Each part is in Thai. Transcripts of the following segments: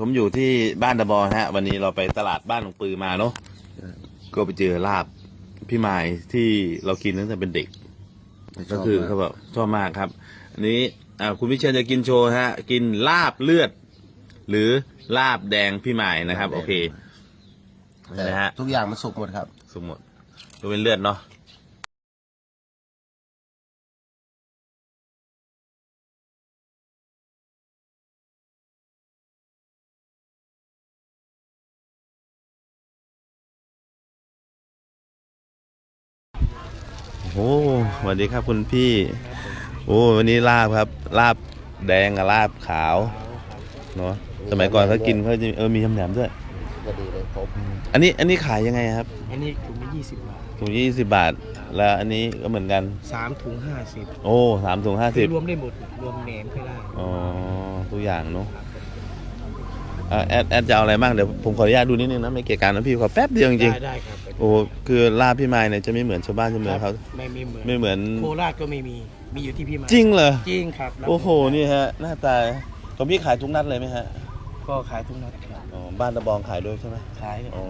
ผมอยู่ที่บ้านตะบอนะฮะ วันนี้เราไปตลาดบ้านหลวงปือมาเนาะก็ไปเจอลาบพี่หมายที่เรากินตั้งแต่เป็นเด็ก ก็คือเขาแบบชอบมากครับ อันนี้อ่าคุณวิเชียนจะกินโชว์ฮะ กินลาบเลือด หรือลาบแดงพี่หมายนะครับ โอเคแต่นะฮะทุกอย่างมันสุกหมดครับ สมมติดูเป็นเลือดเนาะ โอ้สวัสดีครับคุณพี่ โอ้วันนี้ลาบครับ ลาบแดงกับลาบขาวเนาะสมัยก่อนเขากินเขาจะเออมียำแหนมด้วย ก็ดีเลยครบอันนี้อันนี้ขายยังไงครับอันนี้ถุงละยี่สิบบาทถุงยี่สิบบาท แล้วอันนี้ก็เหมือนกัน สามถุงห้าสิบโอ้สามถุงห้าคืสิอบรวมได้หมด รวมแหนมก็ได้อ๋อทุกอย่างเนาะ อะแอดแอดจะเอาอะไรบ้างเดี๋ยวผมขออนุญาตดูนิดนึงนะไม่เกี่ยกันนะพี่ขอแป๊บเดียวจริงได้ได้ครับๆโอ้คือลาบพี่ไม้เนี่ยจะไม่เหมือนชาวบ้านชาวเมืองเขาไม่มีเหมือนไม่เหมือนโคราชก็ไม่มี มีอยู่ที่พี่มาจริงเหรอจริงครับรับโอ้โหนี่ฮะหน้าตาของพี่ขายทุกนัดเลยไหมฮะก็ขายทุกนัดครับอ๋อบ้านตะบองขายด้วยใช่ไหมขายอ๋อ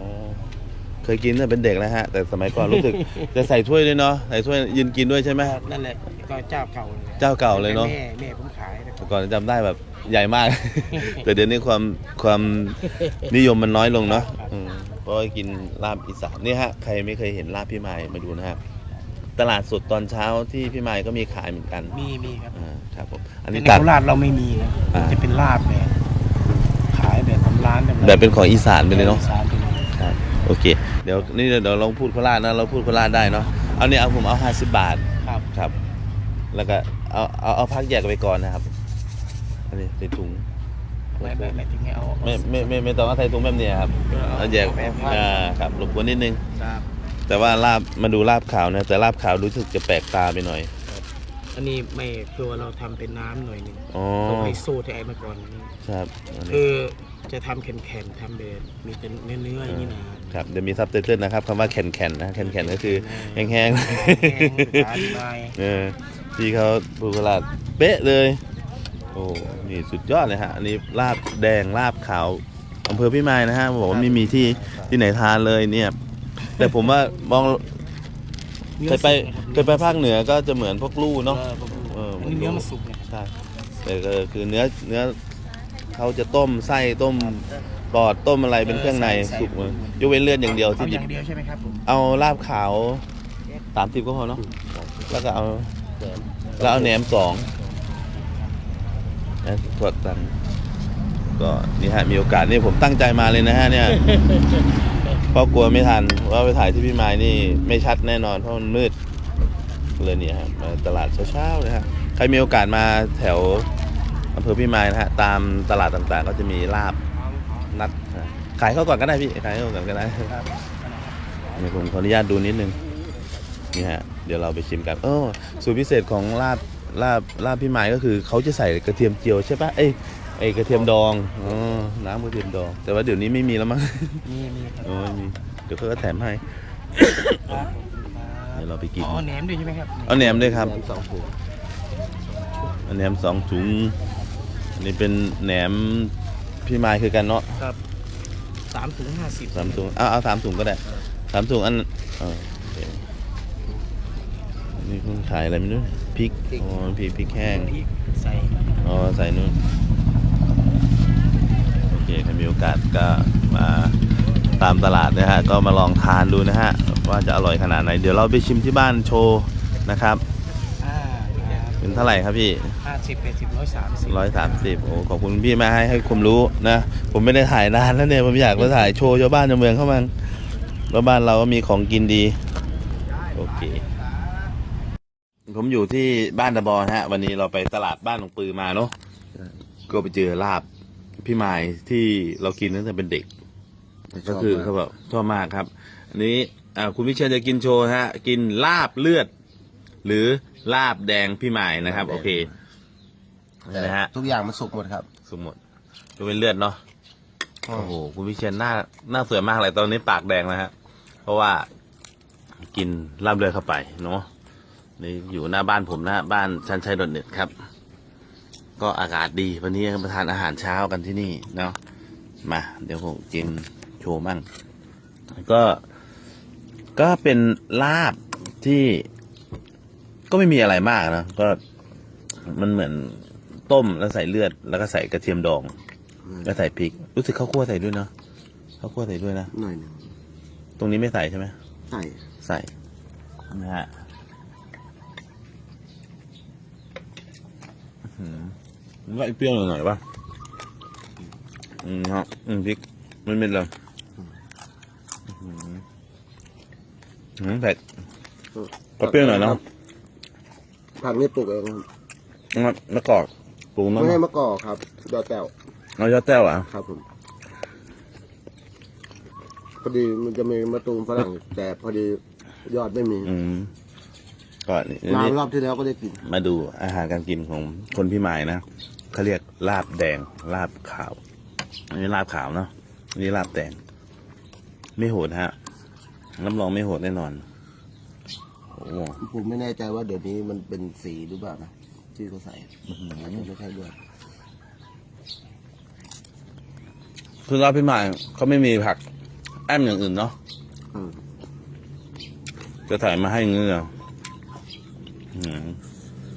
เคยกินตั้งแต่เป็นเด็กแล้วฮะ แต่สมัยก่อนรู้สึก จะใส่ถ้วยด้วยเนาะใส่ถ้วยยืนกินด้วยใช่ไหมนั่นแหละก็เจ้าเก่าเลยเจ้าเก่าเลยเนาะแม่แม่ผมขายนะคแต่รับก่อนจำได้แบบใหญ่มาก แต่เดี๋ยวนี้ความความนิยมมันน้อยลงเนาะอืมเพราะว่ากินลาบอีสานนี่ฮะใครไม่เคยเห็นลาบพี่ไม้มาดูนะฮะตลาดสดตอนเช้าที่พี่ไม้ก็มีขายเหมือนกันมีมีครับอ่าครับผมอันแต่นี้ในตัด โคราชเราไม่มีนะอ่า จะเป็นลาบแบบขายแบบทำร้านแบบแบบเป็นของอีสานไปเลยเนาะอีสานไปเลยครับ โอเค เดี๋ยวนี่เดี๋ยวลองพูดโคราชนะเราพูดโคราชได้เนาะเอาเนี่ยเอาผมเอาห้าสิบบาทครับครับ แล้วก็เอาเอาเอาพักแยกไปก่อนนะครับอันนี้ใส่ถุงไม่ไม่ไม่ถึงให้เอาไม่ไม่ไม่ไม่ต้องเอาใส่ถุงแบบเนี้ยครับเออเอาแยกเอาแบบว่าอ่าครับรบกวนนิดนึงครับแต่ว่าลาบมาดูลาบขาวนะแต่ลาบขาวรู้สึกจะแปลกตาไปหน่อยอันนี้ไม่ตัวเราทำเป็นน้ำหน่อยหนึ่งอ๋อต้องให้สูตรให้ไอ้มาก่อนครับอันนี้คือ จะทำแข็งๆทำแบบมีเป็นเนื้อเนื้อๆอย่างนี้นะครับเดี๋ยวมีซับไตเติลนะครับคำว่าแข็งแข็งนะแข็งแข็งก็คือแห้งแห้งแห้งๆอธิบายเออพี่เขาปูกระลาดเป๊ะเลย โอ้นี่สุดยอดเลยฮะอันนี้ลาบแดงลาบขาวอำเภอพิมายนะฮะบอกว่าไม่มีที่ที่ไหนทานเลยเนี่ย แต่ผมว่ามองเคยไปเคยไปภาคเหนือก็จะเหมือนพวกลู่เนาะเนาะเอออันนี้เนื้อมันสุกเนี่ยใช่แต่ก็คือเนื้อเนื้อ เขาจะต้มไส้ต้มปอดต้มอะไรเป็นเครื่องในสุกหมดยกเว้นเลือดอย่างเดียวเอาที่อดิบย่างเดียวใช่ไหมครับผมเอาลาบขาวสามสิบก็พอเนาะแล้วก็เอาแหนมแล้วเอาแหนมสองนะกดตังก็นี่ฮะมีโอกาสนี่ผมตั้งใจมาเลยนะฮะเนี่ย เพราะกลัวไม่ทันว่าไปถ่ายที่พี่ไม้นี่ไม่ชัดแน่นอนเพราะมันมืดเลยเนี่ยฮะมาตลาดเช้าๆนะฮะใครมีโอกาสมาแถว อำเภอพี่ไม้นะฮะตามตลาดต่างๆ ก็จะมีลาบนัดนะขายเข้าก่อนก็ได้พี่ขายเข้าก่อนก็ได้เดี๋ยวผมขออนุญาตดูนิดนึงนี่ฮะเดี๋ยวเราไปชิมกันเออสูตรพิเศษของลาบลาบลาบพี่ไม้ก็คือเขาจะใส่กระเทียมเจียวใช่ปะเอ้ยไอกระเทียมดองอ๋อน้ำกระเทียมดอง แต่ว่าเดี๋ยวนี้ไม่มีแล้วมั้งมีมีครับโอ้ยมีเดี๋ยวเขาก็แถมให้ครับเดี๋ยวเราไปกินอ๋อแหนมด้วยใช่ไหมครับเอาแหนมด้วยครับแหนมสองถุงเอาแหนมสองถุงอั นนี่เป็นแหนมพี่ไม้คือกันเนาะครับสามถุงห้าสิบสามถุงเอาเอาสามถุงก็ได้สามถุงอันเออโอเคนี่คุณขายอะไรไม่รู้พริกอ๋อพริกพริกแห้งพริกใส่อ๋อใส่นู่นโอเคถ้ามีโอกาสก็มาตามตลาดนะฮะก็มาลองทานดูนะฮะว่าจะอร่อยขนาดไหน เดี๋ยวเราไปชิมที่บ้านโชว์นะครับอ่า เป็นเท่าไหร่ครับพี่ห้าสิบแปดสิบร้อยสามสิบร้อยสามสิบโอ้ขอบคุณพี่มาให้ให้ความรู้นะ ผมไม่ได้ถ่ายนานแล้วเนี่ย ผมอยากมาถ่ายโชว์ชาวบ้านชาวเมืองเข้ามาว่าบ้านเราก็มีของกินดี โอเค ผมอยู่ที่บ้านตะบอนะฮะ วันนี้เราไปตลาดบ้านหลวงปือมาเนาะก็ไปเจอลาบพี่ไม้ที่เรากินตั้งแต่เป็นเด็ก ก็คือเขาแบบชอบมากครับ อันนี้อ่าคุณวิเชียนจะกินโชว์ฮะ กินลาบเลือด หรือลาบแดงพี่ไม้นะครับ โอเคแต่นะฮะทุกอย่างมันสุกหมดครับ สมมติดูเป็นเลือดเนาะโอ้โหคุณวิเชียนหน้าหน้าสวยมากเลยตอนนี้ปากแดงนะฮะเพราะว่ากินลาบเลือดเข้าไปเนาะนี่อยู่หน้าบ้านผมนะฮะบ้านชันชัยโดดเด็ดครับ ก็อากาศดีวันนี้มาทานอาหารเช้ากันที่นี่เนาะมา เดี๋ยวผมกินโชว์มั่งก็ก็เป็นลาบที่ ก็ไม่มีอะไรมากนะ ก็มันเหมือนต้มแล้วใส่เลือด แล้วก็ใส่กระเทียมดอง แล้วใส่พริก รู้สึกข้าวคั่วใส่ด้วยเนาะข้าวคั่วใส่ด้วยนะหน่อยหนึ่งตรงนี้ไม่ใส่ใช่ไหมใส่ใส่นะฮะอื้อหือมันก็เปรี้ยวหน่อยๆป่ะอืมฮะอืมพริกมันเป็นเลยอื้อหือหืมเผ็ดก็เปรี้ยวหน่อยเนอะ ผักนี่ปลูกเองครับมะมะกอกปรุงไม่น้ำให้มะกอกครับดอกแก้วเอายอดแต้วอะครับผมพอดีมันจะมีมะตูมฝรั่งแต่พอดียอดไม่มีอืมก็นี่มานี่รอบที่แล้วก็ได้กินมาดูอาหารการกินของคนพี่หมายนะเขาเรียกลาบแดงลาบขาว อันนี้ลาบขาวเนาะอันนี้ลาบแดง ไม่โหดฮะรับรองไม่โหดแน่นอน โอ้โหผมไม่แน่ใจว่าเดี๋ยวนี้มันเป็นสีหรือเปล่านะที่เขาใส่อาจจะไม่ใช่ด้วยคือลาบพี่หมายเขาไม่มีผักแอมอย่างอื่นเนาะอืมจะถ่ายมาให้เงืออืม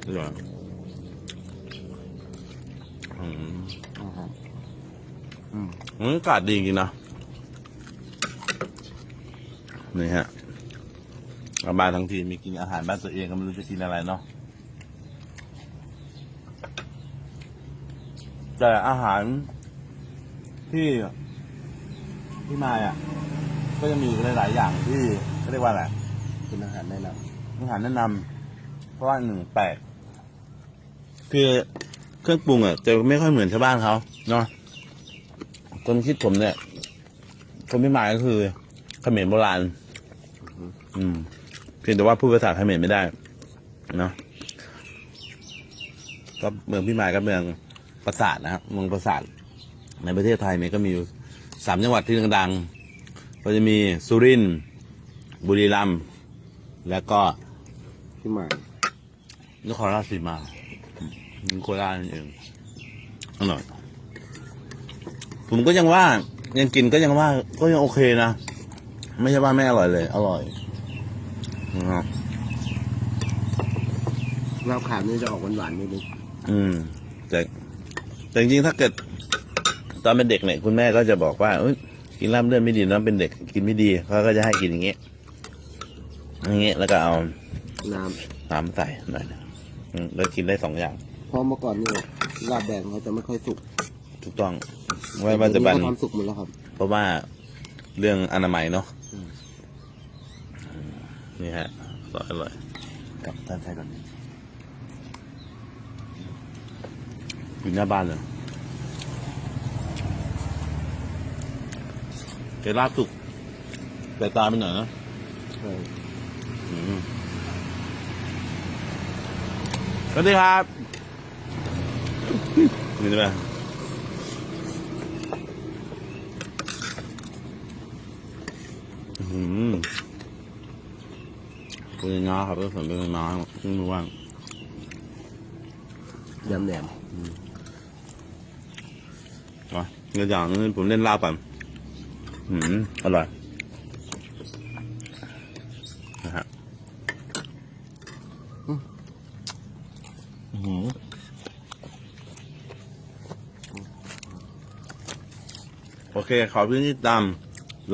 อร่อยอืมนะครับอืมบรรยากาศดีจริงๆนะนี่ฮะเรา มาทั้งทีมีกินอาหารบ้านตัวเองก็ไม่รู้จะกินอะไรเนาะแต่อาหารที่ที่มาอะ ก็จะมีหลายๆอย่างที่เขาเรียกว่าอะไรเป็นอาหารแนะนอาหารแนะนำเพราะว่าหนึ่งแปลกคือเครื่องปรุงอะจะไม่ค่อยเหมือนชาวบ้านเขาเนาะคนคิดผมเนี่ยคนไม่หมายก็คือเขมรโบราณ อืมเพียงแต่ว่าพูดภาษาเขมรไม่ได้เนาะก็เมืองพี่หมายก็เมืองปราสาทนะครับเมืองปราสาทในประเทศไทยเนี่ยก็มีอยู่สามจังหวัดที่ดังๆ ก็จะมีสุรินทร์บุรีรัมย์แล้วก็ำที่หมายนครราชสีมาอืมโคราชนั่นเองอร่อยผมก็ยังว่ายังกินก็ยังว่าก็ยังโอเคนะ ไม่ใช่ว่าไม่อร่อยเลย อร่อย นะครับลาบขาวนี่จะออกหวานๆนิดนึงอืม แต่แต่จริงๆถ้าเกิด ตอนเป็นเด็กเนี่ยคุณแม่ก็จะบอกว่าเอ้ยกินลาบเลือดไม่ดีนะเป็นเด็กกินไม่ดีเขาก็จะให้กินอย่างเงี้ยอย่างเงี้ยแล้วก็เอาน้น้ำใส่หน่อยนะอืมแล้วกินได้สองอย่างำเพราะเมื่อก่อนนี่ลาบแดงเขาจะไม่ค่อยสุกถูกต้องไว้ปัจจุบัน เดี๋ยวเขาทำสุกหมดแล้วครับ เพราะว่าเรื่องอนามัยเนาะอืม นี่ฮะอร่อยอร่อยกับท่านใช้ก่อนอยู่หน้าบ้านเลยเกลาบสุกแต่ตาเป็นหน่อยนะเอออืมสวัสดีครับนี่ไหมอืมเป็นน้าครับเป็นส่วนเป็นน้าซึ่งรู้ว่างยำแหนมอ๋อเงินอย่างนี้ผมเล่นลาบก่อนอืมอร่อยนะฮะอืมโอเค ขอพื้นที่ตาม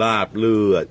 ลาบเลือด